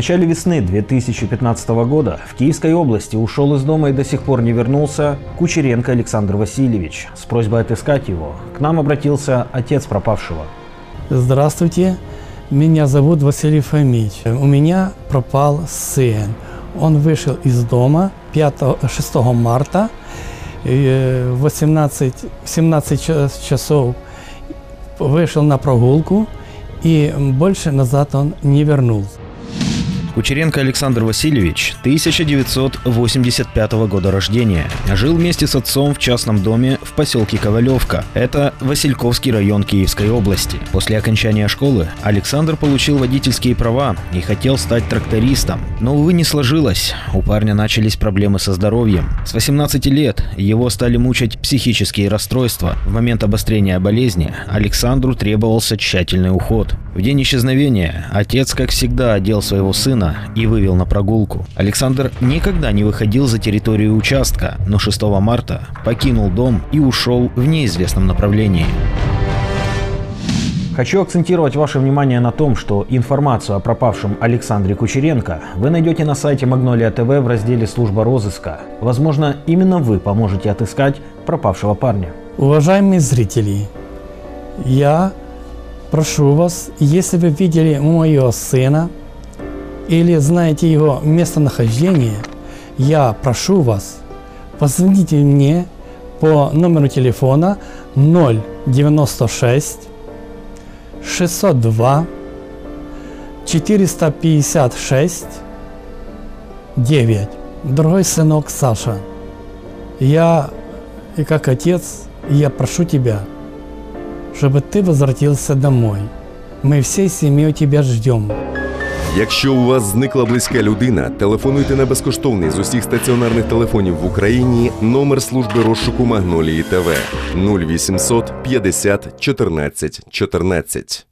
начале весны 2015 года в Киевской области ушел из дома и до сих пор не вернулся Кучеренко Александр Васильевич. С просьбой отыскать его к нам обратился отец пропавшего. Здравствуйте, меня зовут Василий Фомич. У меня пропал сын. Он вышел из дома 5, 6 марта в 18, 17 часов вышел на прогулку и больше назад он не вернулся. Кучеренко Александр Васильевич, 1985 года рождения. Жил вместе с отцом в частном доме в поселке Ковалевка. Это Васильковский район Киевской области. После окончания школы Александр получил водительские права и хотел стать трактористом. Но, увы, не сложилось. У парня начались проблемы со здоровьем. С 18 лет его стали мучить психические расстройства. В момент обострения болезни Александру требовался тщательный уход. В день исчезновения отец, как всегда, одел своего сына и вывел на прогулку. Александр никогда не выходил за территорию участка, но 6 марта покинул дом и ушел в неизвестном направлении. Хочу акцентировать ваше внимание на том, что информацию о пропавшем Александре Кучеренко вы найдете на сайте Магнолия ТВ в разделе «Служба розыска». Возможно, именно вы поможете отыскать пропавшего парня. Уважаемые зрители, я прошу вас, если вы видели моего сына или знаете его местонахождение, я прошу вас, позвоните мне по номеру телефона 096 602 456 9. Дорогой сынок Саша, я и как отец, я прошу тебя – чтобы ты возвратился домой. Ми всією сім'єю тебе ждем. Якщо у вас зникла близька людина, телефонуйте на безкоштовний з усіх стаціонарних телефонів в Україні номер служби розшуку Магнолії ТВ 0800 50 14 14.